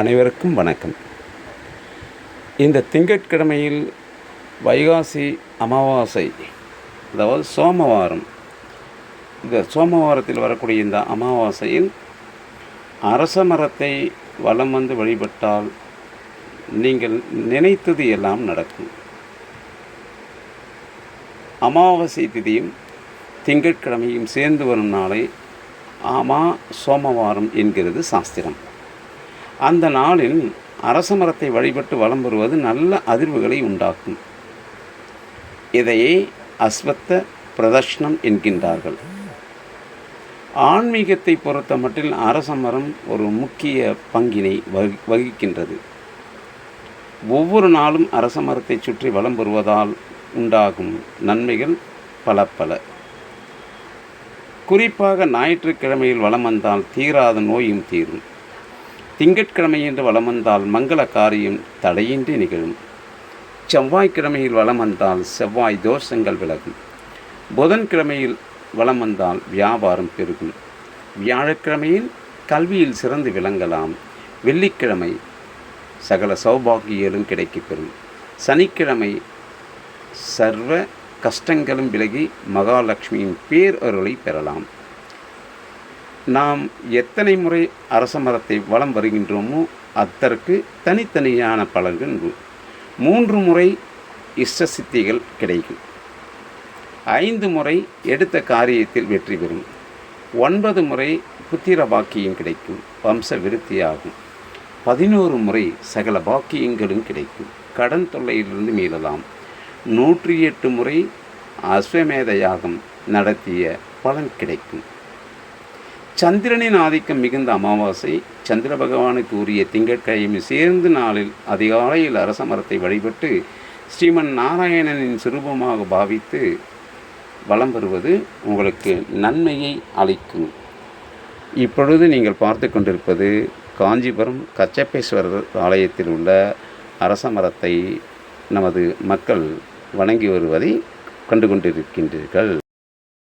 அனைவருக்கும் வணக்கம். இந்த திங்கட்கிழமையில் வைகாசி அமாவாசை அதாவது சோமவாரம் இந்த சோமவாரத்தில் வரக்கூடிய இந்த அமாவாசையில் அரச மரத்தை வலம் வந்து வழிபட்டால் நீங்கள் நினைத்தது எல்லாம் நடக்கும். அமாவாசை திதியும் திங்கட்கிழமையும் சேர்ந்து வரும் நாளை ஆமா சோமவாரம் என்கிறது சாஸ்திரம். அந்த நாளில் அரச மரத்தை வழிபட்டு வலம் வருவது நல்ல அதிர்வுகளை உண்டாக்கும். இதையே அஸ்வத்த பிரதர்ஷனம் என்கின்றார்கள். ஆன்மீகத்தை பொறுத்த மட்டில் அரச மரம் ஒரு முக்கிய பங்கினை வகி வகிக்கின்றது. ஒவ்வொரு நாளும் அரச மரத்தை சுற்றி வலம் வருவதால் உண்டாகும் நன்மைகள் பல பல குறிப்பாக ஞாயிற்றுக்கிழமையில் வளம் வந்தால் தீராத நோயும் தீரும். திங்கட்கிழமை என்று வளம் வந்தால் மங்கள காரியம் தடையின்றி நிகழும். செவ்வாய்க்கிழமையில் வளம் வந்தால் செவ்வாய் தோஷங்கள் விலகும். புதன்கிழமையில் வளம் வந்தால் வியாபாரம் பெருகும். வியாழக்கிழமையில் கல்வியில் சிறந்து விளங்கலாம். வெள்ளிக்கிழமை சகல சௌபாகியலும் கிடைக்கப் பெறும் சனிக்கிழமை சர்வ கஷ்டங்களும் விலகி மகாலட்சுமியின் பேரருளை பெறலாம். நாம் எத்தனை முறை அரச மரத்தை வலம் வருகின்றோமோ அதற்கு தனித்தனியான பலன்கள் உண்டு. மூன்று முறை இஷ்ட சித்திகள் கிடைக்கும். ஐந்து முறை எடுத்த காரியத்தில் வெற்றி பெறும். ஒன்பது முறை புத்திர பாக்கியம் கிடைக்கும் வம்ச விருத்தியாகும். பதினோரு முறை சகல பாக்கியங்களும் கிடைக்கும் கடன் தொல்லையிலிருந்து மீளலாம். நூற்றி எட்டு முறை அஸ்வமேத யாகம் நடத்திய பலன் கிடைக்கும். சந்திரனின் ஆதிக்கம் மிகுந்த அமாவாசை சந்திர பகவானுக்கு உரிய திங்கட்கிழமை சேர்ந்து நாளில் அதிகாலையில் அரச மரத்தை வழிபட்டு ஸ்ரீமன் நாராயணனின் சுரூபமாக பாவித்து வலம் வருவது உங்களுக்கு நன்மையை அளிக்கும். இப்பொழுது நீங்கள் பார்த்து கொண்டிருப்பது காஞ்சிபுரம் கச்சப்பேஸ்வரர் ஆலயத்தில் உள்ள அரச மரத்தை நமது மக்கள் வணங்கி வருவதை கண்டு கொண்டிருக்கின்றீர்கள்.